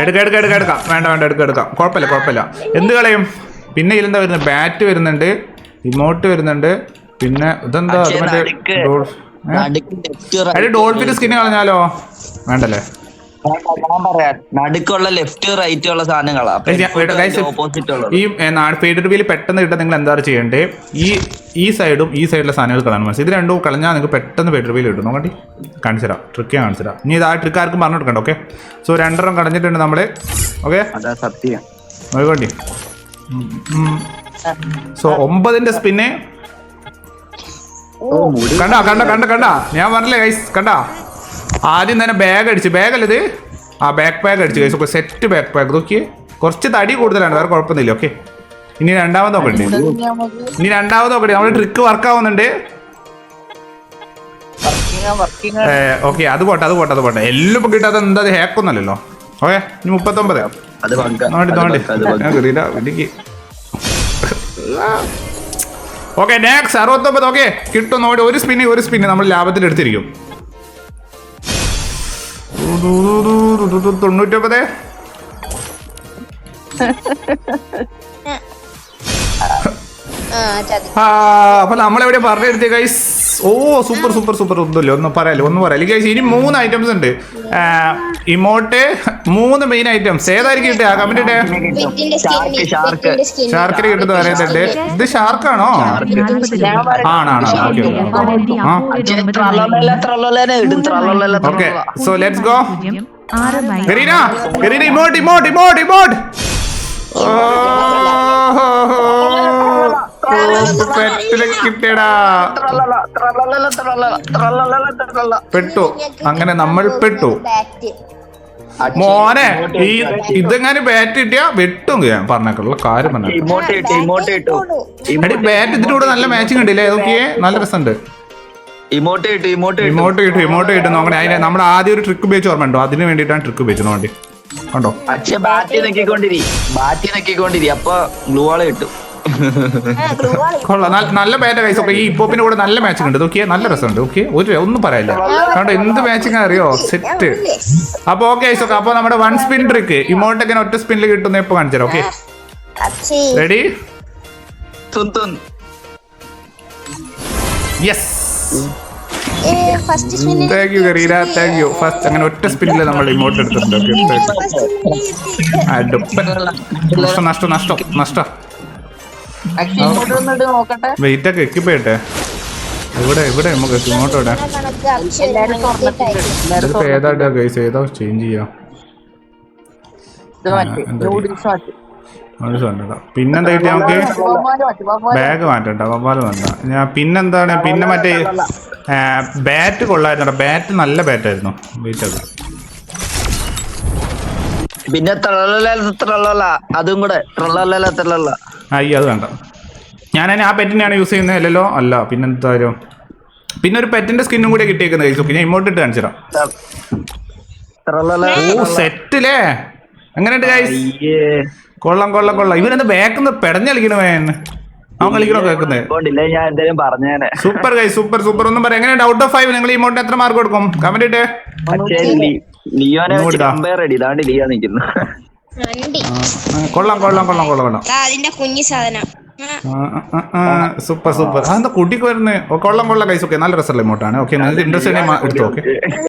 എടുക്കാം എടുക്കാം എടുക്കാം എടുക്കാം. വേണ്ട വേണ്ട എടുക്കാം എടുക്കാം. കുഴപ്പമില്ല കുഴപ്പമില്ല. എന്ത് കളയും? പിന്നെ ഇതിലെന്താ വരുന്നത്? ബാറ്റ് വരുന്നുണ്ട് റിമോട്ട് വരുന്നുണ്ട് പിന്നെ ഇതെന്താ? അത് മറ്റേ നടുക്ക്. ഡോൾ- ഏ? നടുക്ക് ലെഫ്റ്റ് അതിന് ഡോൾഫിന്റെ സ്കിൻ കളഞ്ഞാലോ? വേണ്ടല്ലേ? ഞാൻ പറയാം. നടുക്കുള്ള ലെഫ്റ്റ് റൈറ്റ് ഉള്ള സാധനങ്ങളാ. ഈ ഫേഡ് റിവ്യൂൽ പെട്ടെന്ന് കിട്ടാൻ നിങ്ങൾ എന്താ ചെയ്യണ്ടേ? ഈ ഈ സൈഡും ഈ സൈഡിലെ സാധനങ്ങൾ കളയാൻ മനസ്സിൽ ഇത് രണ്ടും കളഞ്ഞാൽ നിങ്ങൾക്ക് പെട്ടെന്ന് ഫേഡ് വീൽ കിട്ടും. നോക്കണ്ടി കാണിച്ചു തരാം. ട്രിക്ക് ഞാൻ കാണിച്ചു തരാം. ഇനി ഇത് ആ ട്രിക്ക് ആർക്കും പറഞ്ഞു കൊടുക്കണ്ട ഓക്കെ സോ രണ്ടെണ്ണം കളഞ്ഞിട്ടുണ്ട് നമ്മൾ. ഓക്കെ സത്യം. നോക്കണ്ടി സോ ഒമ്പതിന്റെ സ്പിന്നെ കണ്ട കണ്ട കണ്ട കണ്ട. ഞാൻ പറഞ്ഞില്ലേ ഗൈസ് കണ്ട? ആദ്യം തന്നെ ബാഗ് അടിച്ച്. ബാഗല്ലത് ആ ബാക്ക് പാക്ക് അടിച്ച്. കഴിച്ചു സെറ്റ് ബാക്ക് പാക്ക് നോക്കിയേ. കുറച്ച് തടി കൂടുതലാണ്. വേറെ കുഴപ്പമൊന്നുമില്ല. ഓക്കെ ഇനി രണ്ടാമത് നോക്കണ്ടേ ഇനി രണ്ടാമത് നോക്കണ്ടേ നമ്മുടെ ട്രിക്ക് വർക്ക് ആവുന്നുണ്ട്. ഓക്കെ അത് പോട്ടെ അത് പോട്ടെ അത് പോട്ടെ. എല്ലാം ഇപ്പൊ കിട്ടാത്ത എന്താ ഹാക്കൊന്നല്ലല്ലോ ഓക്കെ ഇനി മുപ്പത്തൊമ്പത്. നോണ്ടി നോണ്ടി. ഞാൻ ഓക്കെ നെക്സ്റ്റ് അറുപത്തൊമ്പത്. ഓക്കെ കിട്ടും. നോടി ഒരു സ്പിന്ന് ഒരു സ്പിന്ന് നമ്മൾ ലാഭത്തിൽ എടുത്തിരിക്കും. തൊണ്ണൂറ്റൊമ്പത്. അപ്പൊ നമ്മളെവിടെ പറഞ്ഞെടുത്തേ ഗൈസ് ഓ സൂപ്പർ സൂപ്പർ സൂപ്പർ. ഒന്നുമില്ല ഒന്നും പറയാലോ ഒന്നും പറയാലോ ഗൈസ് ഇനി മൂന്ന് ഐറ്റംസ് ഉണ്ട്. ഇമോട്ട് മൂന്ന് മെയിൻ ഐറ്റംസ് ഏതായിരിക്കും കിട്ടുക? കമന്റ് ഇട്ടേ ഷാർക്കിന് കിട്ടുന്ന പറയുന്നുണ്ട് ഇത് ഷാർക്കാണോ ആണാണ് okay so let's go Garena Garena emote emote emote emote. Emote പെട്ടിലെ കിട്ടിയടാ. പെട്ടു. അങ്ങനെ നമ്മൾ പെട്ടു. മോനെ ഈ ഇതെങ്ങനെ ബാറ്റ് കിട്ടിയാ വെട്ടും ഞാൻ പറഞ്ഞേക്കുള്ള കാര്യം പറഞ്ഞു ബാറ്റ് ഇതിന്റെ കൂടെ നല്ല മാച്ചിങ് ഉണ്ടല്ലേ നോക്കിയേ നല്ല രസമുണ്ട്. ഇമോട്ട് കിട്ടും ഇമോട്ട് കിട്ടും ഇമോട്ട് കിട്ടും നോക്കണേ അതിനെ നമ്മൾ ആദ്യം ഒരു ട്രിക്ക് ഉപയോഗിച്ച് ഓർമ്മ ഉണ്ടോ? അതിന് വേണ്ടിയിട്ടാണ് ട്രിക്ക് ഉപയോഗിച്ചത്. വേണ്ടി കണ്ടോ? പക്ഷെ ബാറ്റ് നക്കിക്കൊണ്ടിരി. ബാറ്റ് നക്കിക്കൊണ്ടിരി. അപ്പൊ ഗ്ലൂ ആൾ കിട്ടും. കൊള്ളാം. നല്ല- ബാറ്റ് കൈസ് ഒക്കെ ഈ ഇപ്പോപ്പിന്റെ കൂടെ നല്ല മാച്ചിങ് ഉണ്ട്. നോക്കിയേ നല്ല രസമുണ്ട്. ഓക്കെ ഒരു ഒന്നും പറയില്ല. കണ്ടോ എന്ത് മാച്ചിങ് അറിയോ? സെറ്റ് അപ്പൊ ഓക്കെ ഗൈസ് ഓക്കെ അപ്പൊ നമ്മുടെ വൺ സ്പിൻ ട്രിക്ക് ഇമോട്ട് എങ്ങനെ ഒറ്റ സ്പിന്നിൽ കിട്ടുന്ന ഇപ്പൊ കാണിച്ചു തരാം. Okay ready yes first സ്പിന്നിൽ thank you Garena thank you first അങ്ങനെ ഒറ്റ സ്പിന്നിൽ നമ്മൾ ഇമോട്ട് എടുത്തിട്ടുണ്ട്. ഓക്കെ നഷ്ടം നഷ്ടം നഷ്ടം നഷ്ടം. വെയിറ്റ് ഒക്കെ എക്യുപ്പ് ചെയ്യട്ടെ ഇവിടെ ഇവിടെ നമുക്ക് ഇങ്ങോട്ട് ഇവിടെ ഇതിപ്പോ ഏതാ ഗൈസ് ഏതാ ചേഞ്ച് ചെയ്യാം. പിന്നെന്താ കിട്ടിയ നമുക്ക്? ബാഗ് മാറ്റണ്ട വവ്വാൽ വേണ്ട ഞാൻ പിന്നെന്താണ്? പിന്നെ മറ്റേ ബാറ്റ് കൊള്ളായിരുന്നു ബാറ്റ് നല്ല ബാറ്റായിരുന്നു വെയിറ്റ് അത് പിന്നെ ത്രളല അതും കൂടെ. ത്രളല ത്രളല അയ്യോ അത് വേണ്ട. ഞാൻ ആ പെറ്റിനെയാണ് യൂസ് ചെയ്യുന്നത് അല്ലല്ലോ? അല്ല പിന്നെന്തായാലും. പിന്നെ ഒരു പെറ്റിന്റെ സ്കിന്നും കൂടെ കിട്ടിയേക്കുന്നത് ഗൈസ് ഓക്കെ ഞാൻ ഇങ്ങോട്ട് ഇട്ട് കാണിച്ചു തരാം. ഓ സെറ്റിലേ എങ്ങനെയുണ്ട് ഗൈസ് കൊള്ളം കൊള്ളം കൊള്ളാം. ഇവനെന്താ ബാക്കിൽ നിന്ന് പെടഞ്ഞ് കളിക്കണവേ അവൻ കളിക്കണോ കേൾക്കുന്നത് സൂപ്പർ ഗൈസ് സൂപ്പർ സൂപ്പർ ഒന്നും പറയാം. എങ്ങനെയുണ്ട്? ഔട്ട് ഓഫ് ഫൈവ് നിങ്ങൾ ഇമോട്ട് എത്ര മാർക്ക് കൊടുക്കും? കമന്റ് ഇട്ടേ. കൊള്ളാം കൊള്ളാം കൊള്ളാം കൊള്ളാം കൊള്ളാം. അതിന്റെ കുഞ്ഞു സാധനം. Super super. അതെന്താ കുട്ടിക്ക് വരുന്നത് കൊള്ളാം കൊള്ളാം ഓക്കെ നല്ല രസമുള്ള ഇമോട്ടാണ് ഓക്കെ നല്ല ഇൻട്രസ്റ്റ് എടുത്തു? ഓക്കെ